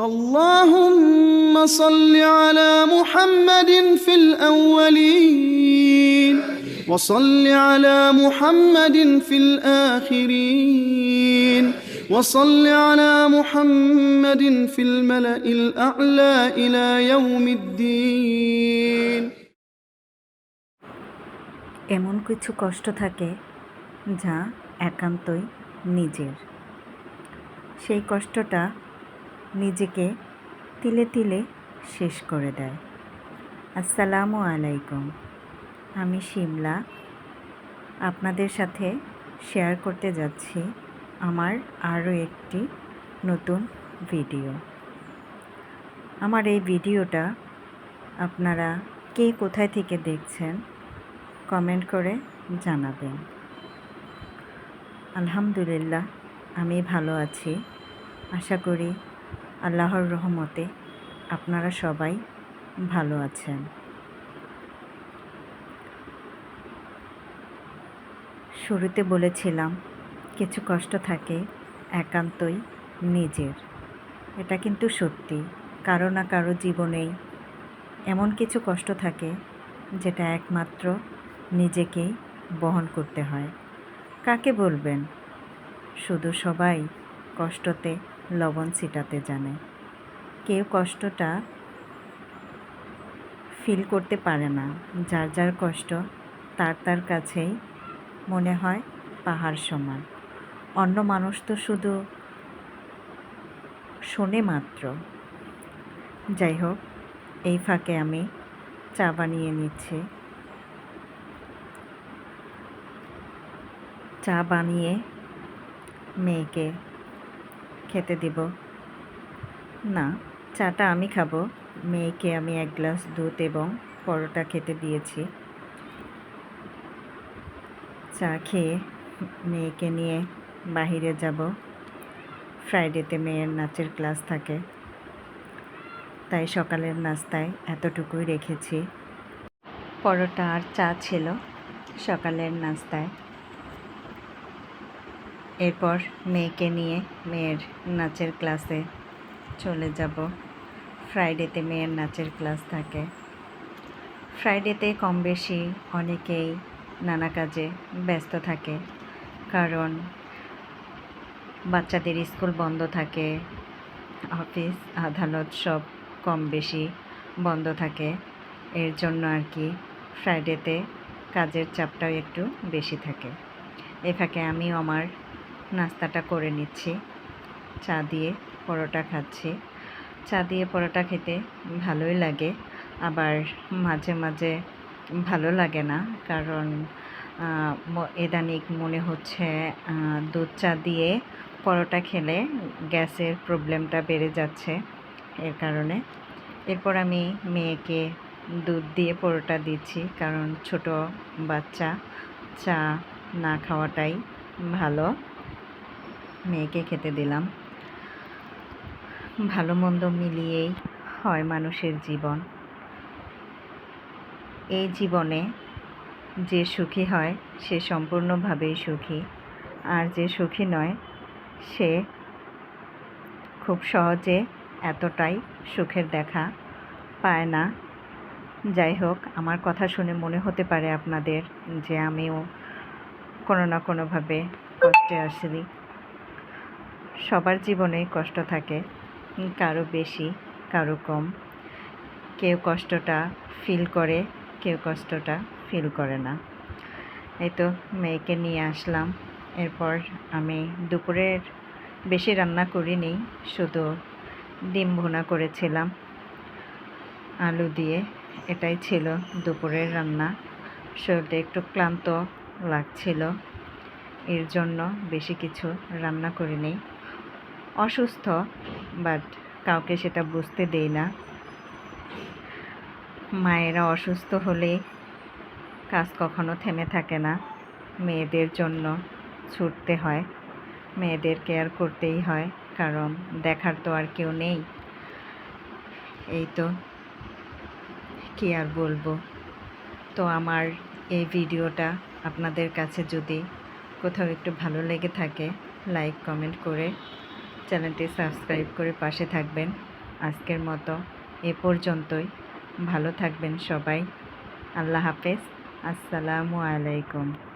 اللهم صل على محمد في الأولين وصل على محمد في الآخرين وصل على محمد في الملأ الأعلى إلى يوم الدين এমন কিছু কষ্ট থাকে যা একান্তই নিজের সেই কষ্টটা নিজেকে তিলে তিলে শেষ করে দেয়। আসসালামু আলাইকুম। আমি শিমলা। আপনাদের সাথে শেয়ার করতে যাচ্ছি আমার আরও একটি নতুন ভিডিও। আমার এই ভিডিওটা আপনারা কে কোথায় থেকে দেখছেন কমেন্ট করে জানাবেন। আলহামদুলিল্লাহ, আমি ভালো আছি। আশা করি আল্লাহর রহমতে আপনারা সবাই ভালো আছেন। শুরুতে বলেছিলাম, কিছু কষ্ট থাকে একান্তই নিজের। এটা কিন্তু সত্যি, কারও না কারও জীবনেই এমন কিছু কষ্ট থাকে যেটা একমাত্র নিজেকেই বহন করতে হয়। কাকে বলবেন? শুধু সবাই কষ্টতে লবণ ছিটাতে জানে। কেউ কষ্টটা ফিল করতে পারে না। যার যার কষ্ট, তার তার কাছেই মনে হয় পাহাড় সমান। অন্য মানুষ তো শুধু শোনে মাত্র। যাই হোক, এই ফাঁকে আমি চা বানিয়ে নিচ্ছি। চা বানিয়ে মেয়েকে খেতে দিব। না, চাটা আমি খাব। মেয়েকে আমি এক গ্লাস দুধ এবং পরোটা খেতে দিয়েছি। চা খেয়ে মেয়েকে নিয়ে বাহিরে যাব। ফ্রাইডেতে মেয়ের নাচের ক্লাস থাকে। তাই সকালের নাস্তায় এতটুকুই রেখেছি। পরোটা আর চা ছিল। সকালের নাস্তায় এরপর মেয়েকে নিয়ে মেয়ের নাচের ক্লাসে চলে যাব। ফ্রাইডেতে মেয়ের নাচের ক্লাস থাকে। ফ্রাইডেতে কম বেশি অনেকেই নানা কাজে ব্যস্ত থাকে কারণ বাচ্চাদের স্কুল বন্ধ থাকে, অফিস, আদালত সব কম বেশি বন্ধ থাকে। এর জন্য আর কি ফ্রাইডেতে কাজের চাপটাও একটু বেশি থাকে। এ ফাঁকে আমিও আমার নাস্তাটা করে নিচ্ছি। চা দিয়ে পরোটা খাচ্ছি। চা দিয়ে পরোটা খেতে ভালোই লাগে। আবার মাঝে মাঝে ভালো লাগে না, কারণ এদানিক মনে হচ্ছে দুধ চা দিয়ে পরোটা খেলে গ্যাসের প্রবলেমটা বেড়ে যাচ্ছে এর কারণে। এরপর আমি মেয়েকে দুধ দিয়ে পরোটা দিচ্ছি, কারণ ছোট বাচ্চা, চা না খাওয়াটাই ভালো। মেয়েকে খেতে দিলাম। ভালো মন্দ মিলিয়েই হয় মানুষের জীবন। এই জীবনে যে সুখী হয়, সে সম্পূর্ণভাবেই সুখী। আর যে সুখী নয়, সে খুব সহজে এতটাই সুখের দেখা পায় না। যাই হোক, আমার কথা শুনে মনে হতে পারে আপনাদের যে আমিও কোনো না কোনোভাবে কষ্টে আসি সবার জীবনেই কষ্ট থাকে। কারও বেশি, কারও কম। কেউ কষ্টটা ফিল করে, কেউ কষ্টটা ফিল করে না। এই তো মেয়েকে নিয়ে আসলাম। এরপর আমি দুপুরের বেশি রান্না করিনি, শুধু ডিম ভুনা করেছিলাম। আলু দিয়ে, এটাই ছিল দুপুরের রান্না। শরীরটা একটু ক্লান্ত লাগছিল। এর জন্য বেশি কিছু রান্না করিনি। অসুস্থ বাট কাউকে সেটা বুঝতে দেই না। মায়েরা অসুস্থ হলে কাজ কখনো থেমে থাকে না। মেয়েদের জন্য ছুটতে হয়। মেয়েদের কেয়ার করতেই হয়, কারণ দেখার তো আর কেউ নেই। এই তো, কি আর বলব? তো আমার এই ভিডিওটা আপনাদের কাছে যদি কোথাও একটু ভালো লেগে থাকে লাইক কমেন্ট করে চ্যানেলটি সাবস্ক্রাইব করে পাশে থাকবেন। আজকের মতো এ পর্যন্তই। ভালো থাকবেন সবাই। আল্লাহ হাফেজ। আসসালামু আলাইকুম।